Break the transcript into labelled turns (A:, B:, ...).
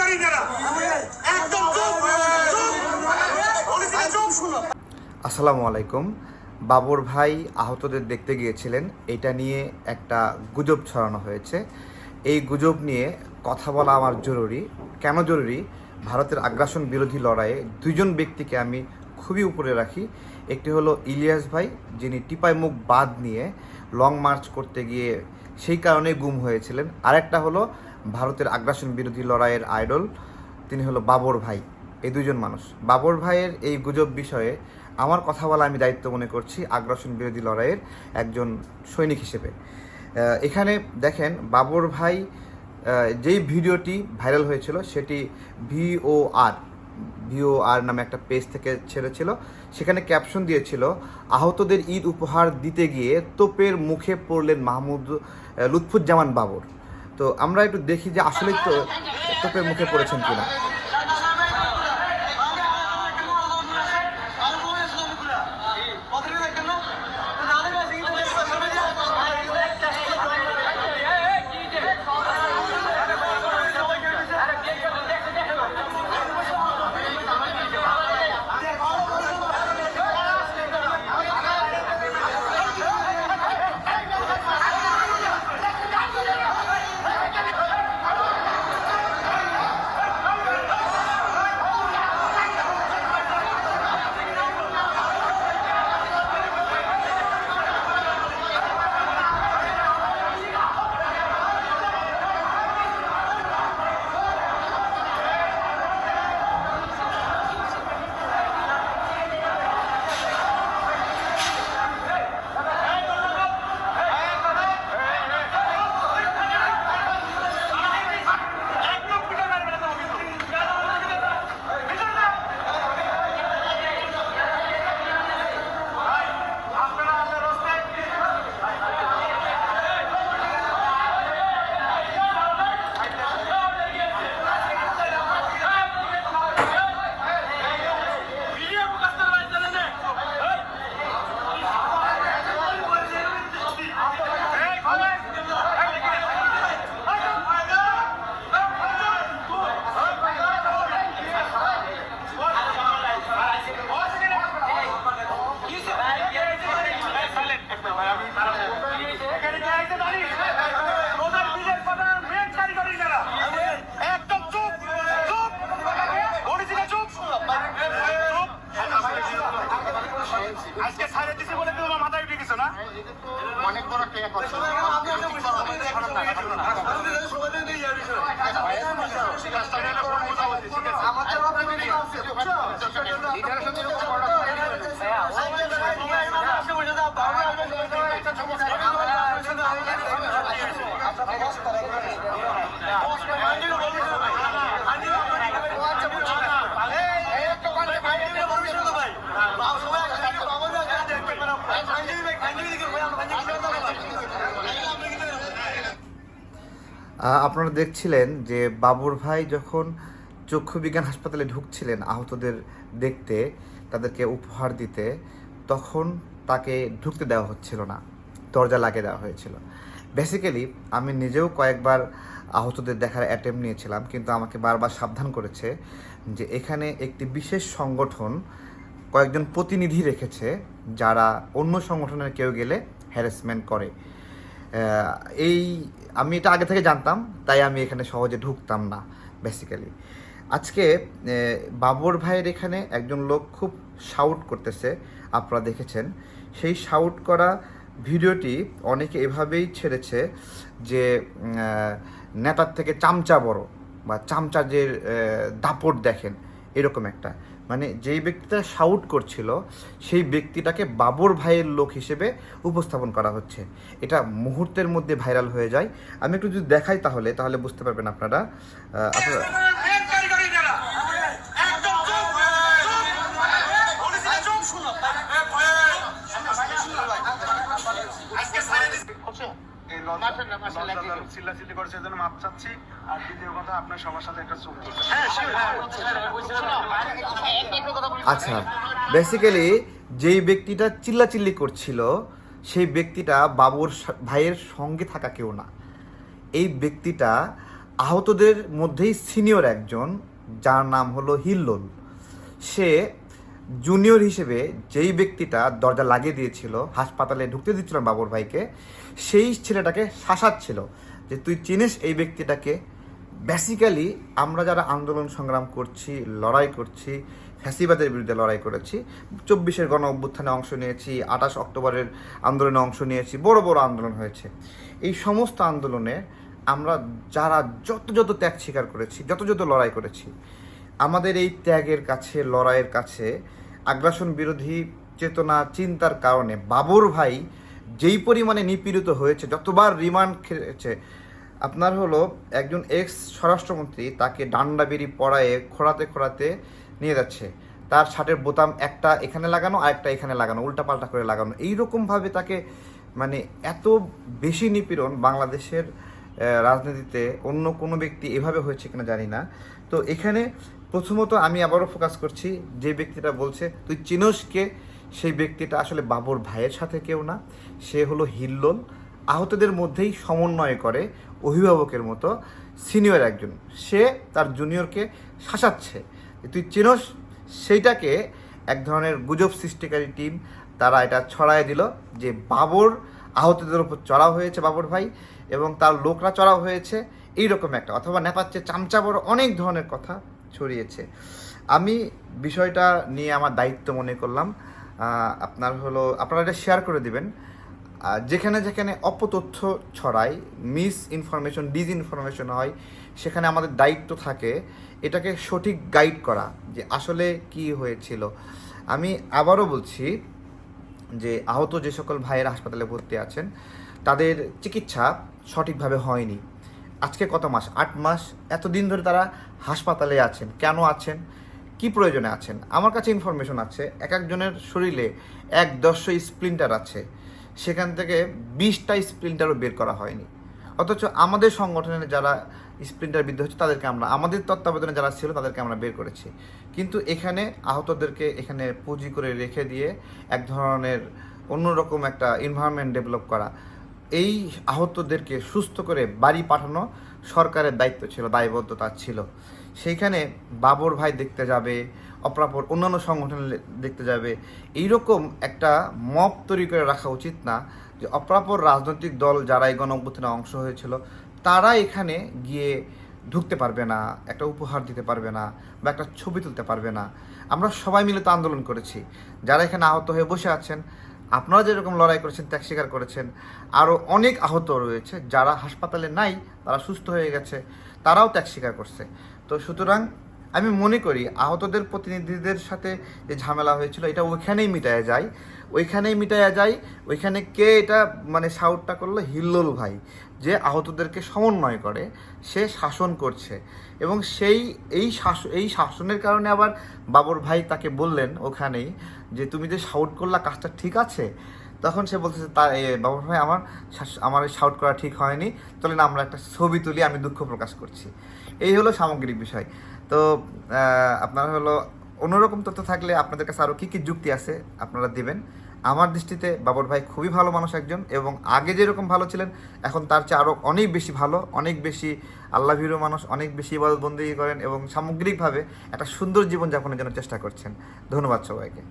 A: কেলেঙ্কারি যারা একদম চুপ চুপ। শুনো।
B: আসসালামু আলাইকুম। বাবর ভাই আহতদের দেখতে গিয়েছিলেন। এটা নিয়ে একটা গুজব ছড়ানো হয়েছে। এই গুজব নিয়ে কথা বলা আমার জরুরি। কেন জরুরি? ভারতের আগ্রাসন বিরোধী লড়াইয়ে দুইজন ব্যক্তিকে আমি খুবই উপরে রাখি। একটি হলো ইলিয়াস ভাই যিনি টিপাই মুখ বাদ নিয়ে লং মার্চ করতে গিয়ে সেই কারণে গুম হয়েছিলেন। আরেকটা হলো ভারতের আগ্রাসন বিরোধী লড়াইয়ের আইডল, তিনি হলো বাবর ভাই, এই দুজন মানুষ। বাবর ভাইয়ের এই গুজব বিষয়ে আমার কথা বলা আমি দায়িত্ব মনে করছি আগ্রাসন বিরোধী লড়াইয়ের একজন সৈনিক হিসেবে। এখানে দেখেন বাবর ভাই যেই ভিডিওটি ভাইরাল হয়েছিল সেটি ভিওআর ভিওআর নামে একটা পেজ থেকে ছেড়েছিল। সেখানে ক্যাপশন দিয়েছিল, আহতদের ঈদ উপহার দিতে গিয়ে তোপের মুখে পড়লেন মাহমুদ লুৎফুজ্জামান বাবর। তো আমরা একটু দেখি যে আসলেই তো তোপের মুখে পড়েছেন কিনা। আপনারা দেখছিলেন যে বাবুর ভাই যখন চক্ষু বিজ্ঞান হাসপাতালে ঢুকছিলেন আহতদের দেখতে, তাদেরকে উপহার দিতে, তখন তাকে ঢুকতে দেওয়া হচ্ছিল না, দরজা লাগিয়ে দেওয়া হয়েছিল। বেসিক্যালি আমি নিজেও কয়েকবার আহতদের দেখার অ্যাটেম্প নিয়েছিলাম, কিন্তু আমাকে বারবার সাবধান করেছে যে এখানে একটি বিশেষ সংগঠন কয়েকজন প্রতিনিধি রেখেছে, যারা অন্য সংগঠনের কেউ গেলে হ্যারাসমেন্ট করে। এই আমি এটা আগে থেকে জানতাম, তাই আমি এখানে সহজে ঢুকতাম না বেসিক্যালি আজকে বাবর ভাইয়ের এখানে একজন লোক খুব শাউট করতেছে, আপনারা দেখেছেন। সেই শাউট করা ভিডিওটি অনেকে এভাবেই ছেড়েছে যে নেতার থেকে চামচা বড় বা চামচা যে দাপট দেখেন, এরকম একটা। মানে যেই ব্যক্তিটা শাউট করছিল, সেই ব্যক্তিটাকে বাবর ভাইয়ের লোক হিসেবে উপস্থাপন করা হচ্ছে। এটা মুহূর্তের মধ্যে ভাইরাল হয়ে যায়। আমি একটু যদি দেখাই তাহলে তাহলে বুঝতে পারবেন আপনারা। আপনারা
C: চিল্লাচিল্লি করছে এজন্য মাপ চাচ্ছি। আর দ্বিতীয় কথা আপনার সবার সাথে একটা চুপ করছে
A: হ্যাঁ শিওর
B: আচ্ছা বেসিক্যালি যেই ব্যক্তিটা চিল্লাচিল্লি করছিল সেই ব্যক্তিটা বাবুর ভাইয়ের সঙ্গে থাকা কেউ না। এই ব্যক্তিটা আহতদের মধ্যেই সিনিয়র একজন যার নাম হলো হিল্লোল। সে জুনিয়র হিসেবে যেই ব্যক্তিটা দরজা লাগিয়ে দিয়েছিল হাসপাতালে ঢুকতে দিচ্ছিল বাবুর ভাইকে সেই ছেলেটাকে শাসাচ্ছিল যে তুই চিনিস এই ব্যক্তিটাকে। বেসিক্যালি আমরা যারা আন্দোলন সংগ্রাম করছি, লড়াই করছি, ফ্যাসিবাদের বিরুদ্ধে লড়াই করেছি, চব্বিশের গণ অভ্যুত্থানে অংশ নিয়েছি, আঠাশ অক্টোবরের আন্দোলনে অংশ নিয়েছি, বড় বড় আন্দোলন হয়েছে। এই সমস্ত আন্দোলনে আমরা যারা যত যত ত্যাগ স্বীকার করেছি, যত যত লড়াই করেছি, আমাদের এই ত্যাগের কাছে, লড়াইয়ের কাছে আগ্রাসন বিরোধী চেতনা, চিন্তার কারণে বাবর ভাই যেই পরিমাণে নিপীড়িত হয়েছে, যতবার রিমান্ড খেয়েছে, আপনার হলো একজন এক্স স্বরাষ্ট্রমন্ত্রী তাকে ডান্ডা বেরি পড়ায়ে খোড়াতে খোড়াতে নিয়ে যাচ্ছে। তার শার্টের বোতাম একটা এখানে লাগানো আর একটা এখানে লাগানো, উল্টাপাল্টা করে লাগানো। এইরকমভাবে তাকে মানে এত বেশি নিপীড়ন বাংলাদেশের রাজনীতিতে অন্য কোনো ব্যক্তি এভাবে হয়েছে কিনা জানি না। তো এখানে প্রথমত আমি আবারও ফোকাস করছি যে ব্যক্তিটা বলছে, তুই চিনোস কে? সেই ব্যক্তিটা আসলে বাবর ভাইয়ের সাথে কেউ না, সে হলো হিল্লোল। আহতদের মধ্যেই সমন্বয় করে অভিভাবকের মতো সিনিয়র একজন। সে তার জুনিয়রকে শাসাচ্ছে। তুই চিনোস, সেইটাকে এক ধরনের গুজব সৃষ্টিকারী টিম তারা এটা ছড়ায় দিল যে বাবর আহতদের উপর চড়াও হয়েছে বাবর ভাই এবং তার লোকরা চড়াও হয়েছে। এইরকম একটা অথবা নেপাচ্ছে চামচা বড় অনেক ধরনের কথা ছড়িয়েছে। আমি বিষয়টা নিয়ে আমার দায়িত্ব মনে করলাম। আপনার হলো, আপনারা এটা শেয়ার করে দিবেন। যেখানে যেখানে অপতথ্য ছড়ায় মিস ইনফরমেশন ডিজ ইনফরমেশন হয়, সেখানে আমাদের দায়িত্ব থাকে এটাকে সঠিক গাইড করা যে আসলে কি হয়েছিল। আমি আবারও বলছি যে আহত যে সকল ভাইয়ের হাসপাতালে ভর্তি আছেন, তাদের চিকিৎসা সঠিকভাবে হয়নি। আজকে কত মাস? আট মাস? এতদিন ধরে তারা হাসপাতালে আছেন। কেন আছেন? কি প্রয়োজনে আছেন? আমার কাছে ইনফরমেশন আছে, এক একজনের শরীরে এক দশ স্প্লিন্টার আছে। সেখান থেকে বিশটা স্প্লিন্টারও বের করা হয়নি। অথচ আমাদের সংগঠনের যারা স্প্লিন্টার বিদ্ধ হচ্ছে, তাদেরকে আমরা, আমাদের তত্ত্বাবধানে যারা ছিল, তাদেরকে আমরা বের করেছি। কিন্তু এখানে আহতদেরকে এখানে পুঁজি করে রেখে দিয়ে এক ধরনের অন্যরকম একটা এনভায়রনমেন্ট ডেভেলপ করা। এই আহতদেরকে সুস্থ করে বাড়ি পাঠানো সরকারের দায়িত্ব ছিল, দায়বদ্ধতা ছিল। সেইখানে বাবর ভাই দেখতে যাবে, অপরাপর অন্যান্য সংগঠন দেখতে যাবে। এইরকম একটা মপ তৈরি করে রাখা উচিত না যে অপরাপর রাজনৈতিক দল যারা এই গণ অংশ হয়েছিল, তারা এখানে গিয়ে ঢুকতে পারবে না, একটা উপহার দিতে পারবে না বা একটা ছবি তুলতে পারবে না। আমরা সবাই মিলে তো আন্দোলন করেছি। যারা এখানে আহত হয়ে বসে আছেন আপনারা যেরকম লড়াই করেছেন, ত্যাগ স্বীকার করেছেন আরও অনেক আহত রয়েছে যারা হাসপাতালে নাই, তারা সুস্থ হয়ে গেছে, তারাও ত্যাগ স্বীকার করছে। তো সুতরাং আমি মনে করি আহতদের প্রতিনিধিদের সাথে যে ঝামেলা হয়েছিল এটা ওইখানেই মিটায়া যায়। ওইখানেই মিটায়া যায় ওইখানে কে এটা মানে সাউটটা করল হিল্লোল ভাই যে আহতদেরকে সমন্বয় করে সে শাসন করছে। এবং সেই এই শাসন এই শাসনের কারণে আবার বাবর ভাই তাকে বললেন ওখানেই যে তুমি যে শাউট করলা কাজটা ঠিক আছে? তখন সে বলতেছে তা এ, বাবর ভাই আমার আমার শাউট করা ঠিক হয়নি। চলেন আমরা একটা ছবি তুলি আমি দুঃখ প্রকাশ করছি। এই হলো সামগ্রিক বিষয়। তো আপনার হলো অন্যরকম তথ্য থাকলে আপনাদের কাছে আরও কী কী যুক্তি আছে আপনারা দিবেন। আমার দৃষ্টিতে বাবর ভাই খুবই ভালো মানুষ একজন এবং আগে যেরকম ভালো ছিলেন, এখন তার চেয়ে আরও অনেক বেশি ভালো, অনেক বেশি আল্লাহ ভিরু মানুষ, অনেক বেশি ইবাদতবন্দি করেন এবং সামগ্রিকভাবে একটা সুন্দর জীবনযাপনের জন্য চেষ্টা করছেন। ধন্যবাদ সবাইকে।